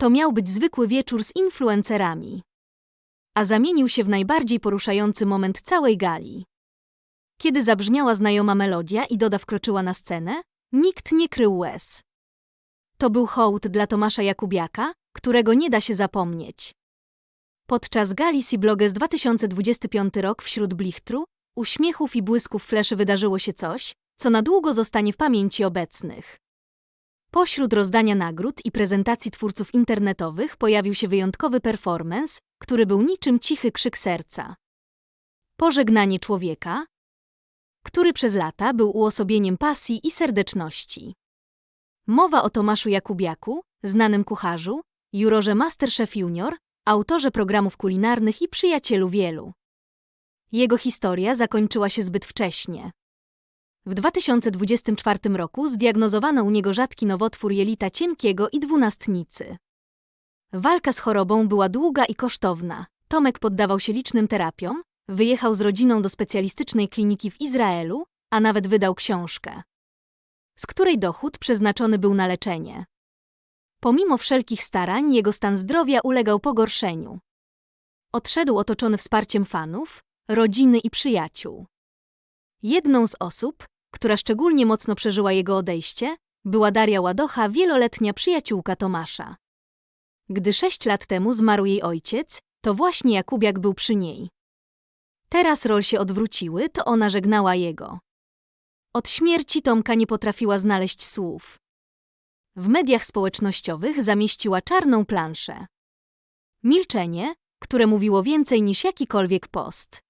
To miał być zwykły wieczór z influencerami. A zamienił się w najbardziej poruszający moment całej gali. Kiedy zabrzmiała znajoma melodia i Doda wkroczyła na scenę, nikt nie krył łez. To był hołd dla Tomasza Jakubiaka, którego nie da się zapomnieć. Podczas gali Bloges 2025 rok wśród blichtru, uśmiechów i błysków fleszy wydarzyło się coś, co na długo zostanie w pamięci obecnych. Pośród rozdania nagród i prezentacji twórców internetowych pojawił się wyjątkowy performance, który był niczym cichy krzyk serca. Pożegnanie człowieka, który przez lata był uosobieniem pasji i serdeczności. Mowa o Tomaszu Jakubiaku, znanym kucharzu, jurorze Masterchef Junior, autorze programów kulinarnych i przyjacielu wielu. Jego historia zakończyła się zbyt wcześnie. W 2024 roku zdiagnozowano u niego rzadki nowotwór jelita cienkiego i dwunastnicy. Walka z chorobą była długa i kosztowna. Tomek poddawał się licznym terapiom, wyjechał z rodziną do specjalistycznej kliniki w Izraelu, a nawet wydał książkę, z której dochód przeznaczony był na leczenie. Pomimo wszelkich starań, jego stan zdrowia ulegał pogorszeniu. Odszedł otoczony wsparciem fanów, rodziny i przyjaciół. Jedną z osób, która szczególnie mocno przeżyła jego odejście, była Daria Ładocha, wieloletnia przyjaciółka Tomasza. Gdy sześć lat temu zmarł jej ojciec, to właśnie Jakubiak był przy niej. Teraz rol się odwróciły, to ona żegnała jego. Od śmierci Tomka nie potrafiła znaleźć słów. W mediach społecznościowych zamieściła czarną planszę. Milczenie, które mówiło więcej niż jakikolwiek post.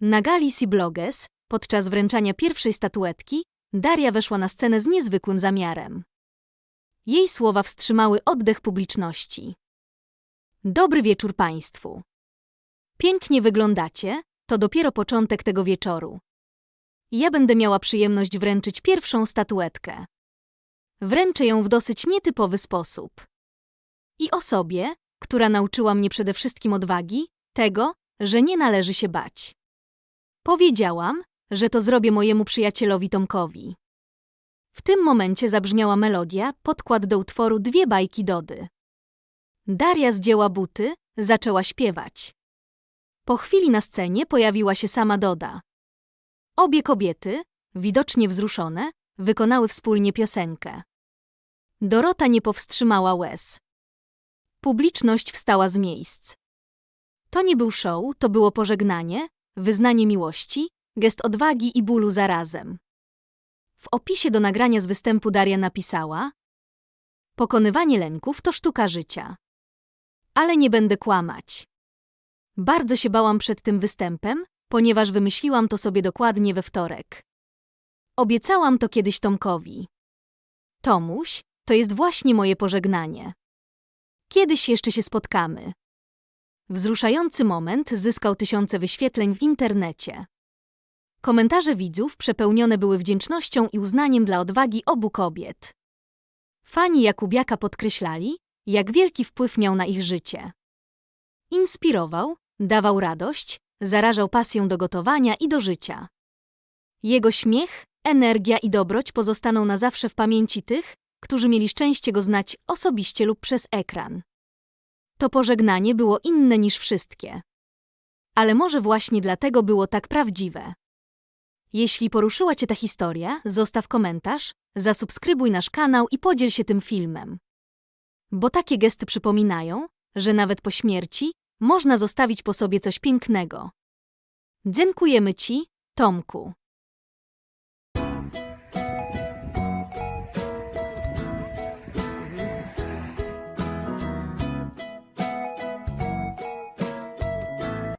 Na gali Bloges, podczas wręczania pierwszej statuetki, Daria weszła na scenę z niezwykłym zamiarem. Jej słowa wstrzymały oddech publiczności. Dobry wieczór Państwu. Pięknie wyglądacie, to dopiero początek tego wieczoru. Ja będę miała przyjemność wręczyć pierwszą statuetkę. Wręczę ją w dosyć nietypowy sposób. I osobie, która nauczyła mnie przede wszystkim odwagi, tego, że nie należy się bać. Powiedziałam, że to zrobię mojemu przyjacielowi Tomkowi. W tym momencie zabrzmiała melodia, podkład do utworu Dwie bajki Dody. Daria zdjęła buty, zaczęła śpiewać. Po chwili na scenie pojawiła się sama Doda. Obie kobiety, widocznie wzruszone, wykonały wspólnie piosenkę. Dorota nie powstrzymała łez. Publiczność wstała z miejsc. To nie był show, to było pożegnanie, wyznanie miłości, gest odwagi i bólu zarazem. W opisie do nagrania z występu Daria napisała: Pokonywanie lęków to sztuka życia. Ale nie będę kłamać. Bardzo się bałam przed tym występem, ponieważ wymyśliłam to sobie dokładnie we wtorek. Obiecałam to kiedyś Tomkowi. Tomuś, to jest właśnie moje pożegnanie. Kiedyś jeszcze się spotkamy. Wzruszający moment zyskał tysiące wyświetleń w internecie. Komentarze widzów przepełnione były wdzięcznością i uznaniem dla odwagi obu kobiet. Fani Jakubiaka podkreślali, jak wielki wpływ miał na ich życie. Inspirował, dawał radość, zarażał pasją do gotowania i do życia. Jego śmiech, energia i dobroć pozostaną na zawsze w pamięci tych, którzy mieli szczęście go znać osobiście lub przez ekran. To pożegnanie było inne niż wszystkie. Ale może właśnie dlatego było tak prawdziwe. Jeśli poruszyła Cię ta historia, zostaw komentarz, zasubskrybuj nasz kanał i podziel się tym filmem. Bo takie gesty przypominają, że nawet po śmierci można zostawić po sobie coś pięknego. Dziękujemy Ci, Tomku.